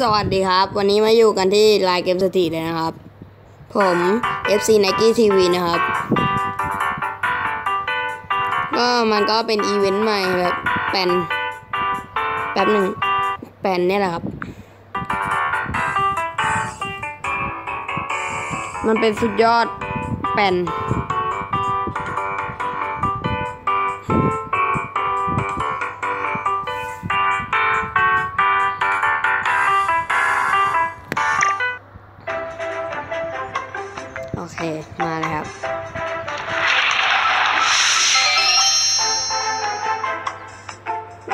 สวัสดีครับ วันนี้มาอยู่กันที่ไลน์เกมสตรีทเลยนะครับ ผม FC Nike TV นะครับ ก็มันก็เป็นอีเวนต์ใหม่แบบแปนแป๊บหนึ่งแปนเนี่ยแหละครับ มันเป็นสุดยอดแปน โอเค มาเลยครับ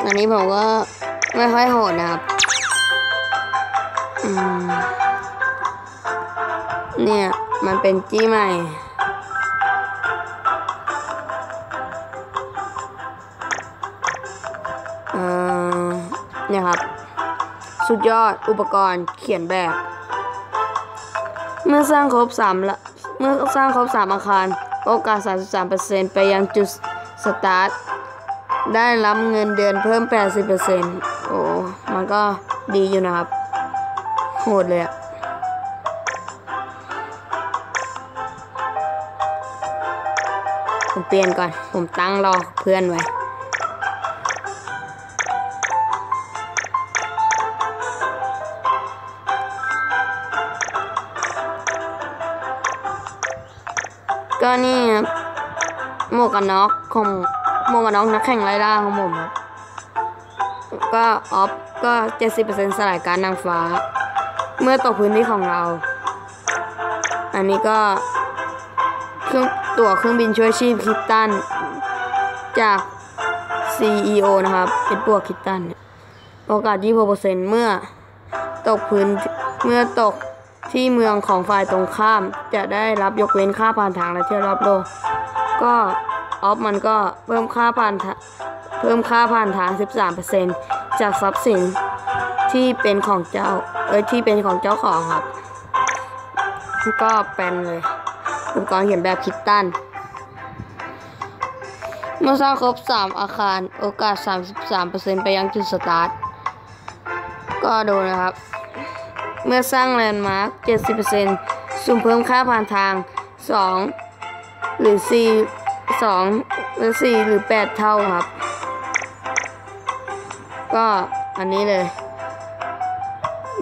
อันนี้ผมก็ไม่ค่อยโหดนะครับอืมเนี่ย มันเป็นจี้ใหม่เอ่อเนี่ยครับ สุดยอดอุปกรณ์เขียนแบบ เมื่อสร้างครบสามละ เมื่อสร้างครบสามอาคารโอกาส 33%ไปยังจุดสตาร์ท ได้รับเงินเดือนเพิ่ม 80%โอ้ มันก็ดีอยู่นะครับ โหดเลยอะผมเปลี่ยนก่อน ผมตั้งรอเพื่อนไว้ ก็นี่ครับหมวกกันน็อกของหมวกกันน็อกนักแข่งไล่ล่าของผมครับก็ออฟก็70%สลายการนางฟ้า เมื่อตกพื้นที่ของเรา อันนี้ก็เครื่องตั๋วเครื่องบินช่วยชีพคิตตัน จาก CEO นะครับเป็นปวกคิตตันเนี่ยโอกาส 26%เมื่อตกพื้นเมื่อตก ที่เมืองของฝ่ายตรงข้ามจะได้รับยกเว้นค่าผ่านทางและเที่ยวรอบโลก ก็ออฟมันก็เพิ่มค่าผ่านเพิ่มค่าผ่านทาง 13%จากทรัพย์สินที่เป็นของเจ้า เอ้ยที่เป็นของเจ้าของครับ ก็เป็นเลยอุปกรณ์เขียนแบบคิดตันเมื่อสร้างครบ 3 อาคารโอกาส 33%ไปยังจุดสตาร์ท ก็ดูนะครับ เมื่อสร้างแลนด์มาร์ค70%สุ่มเพิ่มค่าผ่านทาง 2 หรือ 4 2 หรือ 4 หรือ 8 เท่าครับ ก็อันนี้เลย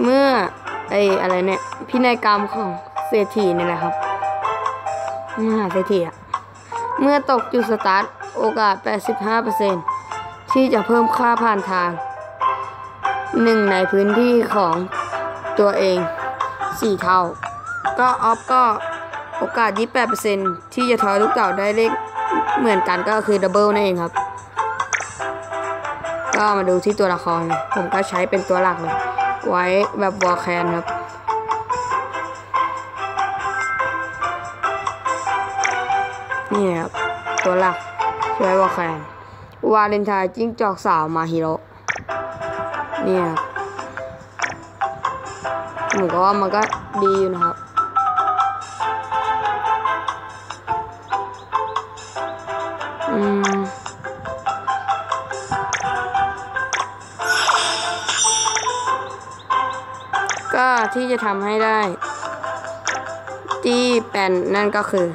เมื่อไออะไรเนี่ย พินัยกรรมของเศรษฐีนี่แหละครับ มหาเศรษฐีอะเมื่อตกจุดสตาร์ท โอกาส 85%ที่จะเพิ่มค่าผ่านทางหนึ่งในพื้นที่ของ ตัวเอง 4 เท่า ก็ออฟก็โอกาส 28%ที่จะทอยลูกเต่าได้เลขเหมือนกันก็คือดับเบิลนั่นเองครับ ก็มาดูที่ตัวละคร ผมก็ใช้เป็นตัวหลักเลย ไว้แบบวอลแคนครับนี่ครับ ตัวหลักช่วยวอลแคนวาเลนไทน์จิ้งจอกสาวมาฮิโร่เนี่ยครับ ผมก็ว่ามันก็ดีอยู่นะครับอืมก็ที่จะทำให้ได้ ที่แปนนั่นก็คือ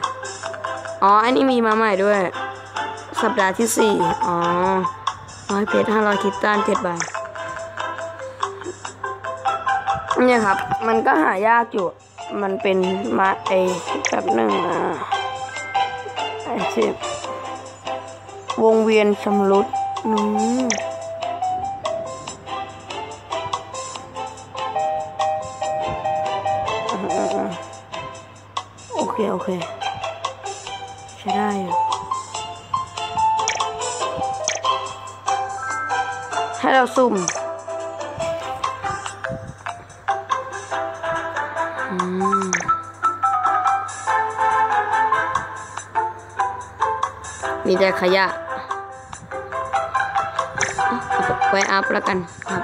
อ๋อ อันนี้มีมาใหม่ด้วย สัปดาห์ที่สี่อ๋อร้อยเพชรห้าร้อยคิตตันเจ็ดใบ เนี่ยครับ มันก็หายากอยู่ มันเป็นมาไอแบบหนึ่งอะไอเช่วงเวียนชำรุดอืมโอเค โอเค ใช้ได้อยู่ให้เราซุ่ม มีแต่ขยะไว้อัพแล้วกันครับ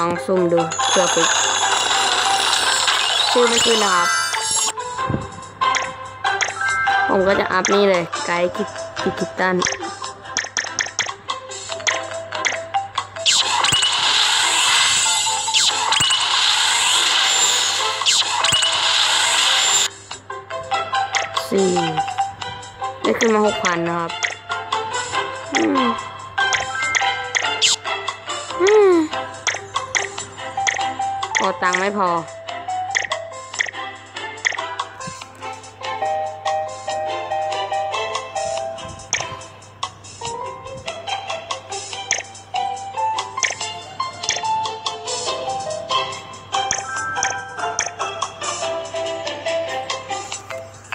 ลองซุ่มดูเพื่อฟิกชื่อไม่ขึ้นนะครับ ผมก็จะอัพนี่เลย ไกด์คิดคิดตันสี่ได้ขึ้นมาหกพันนะครับอืมอืม โอตังไม่พอ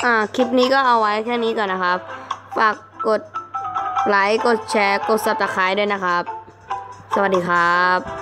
อ่า คลิปนี้ก็เอาไว้แค่นี้ก่อนนะครับ ฝากกดไลค์ กดแชร์ กด subscribe ด้วยนะครับ สวัสดีครับ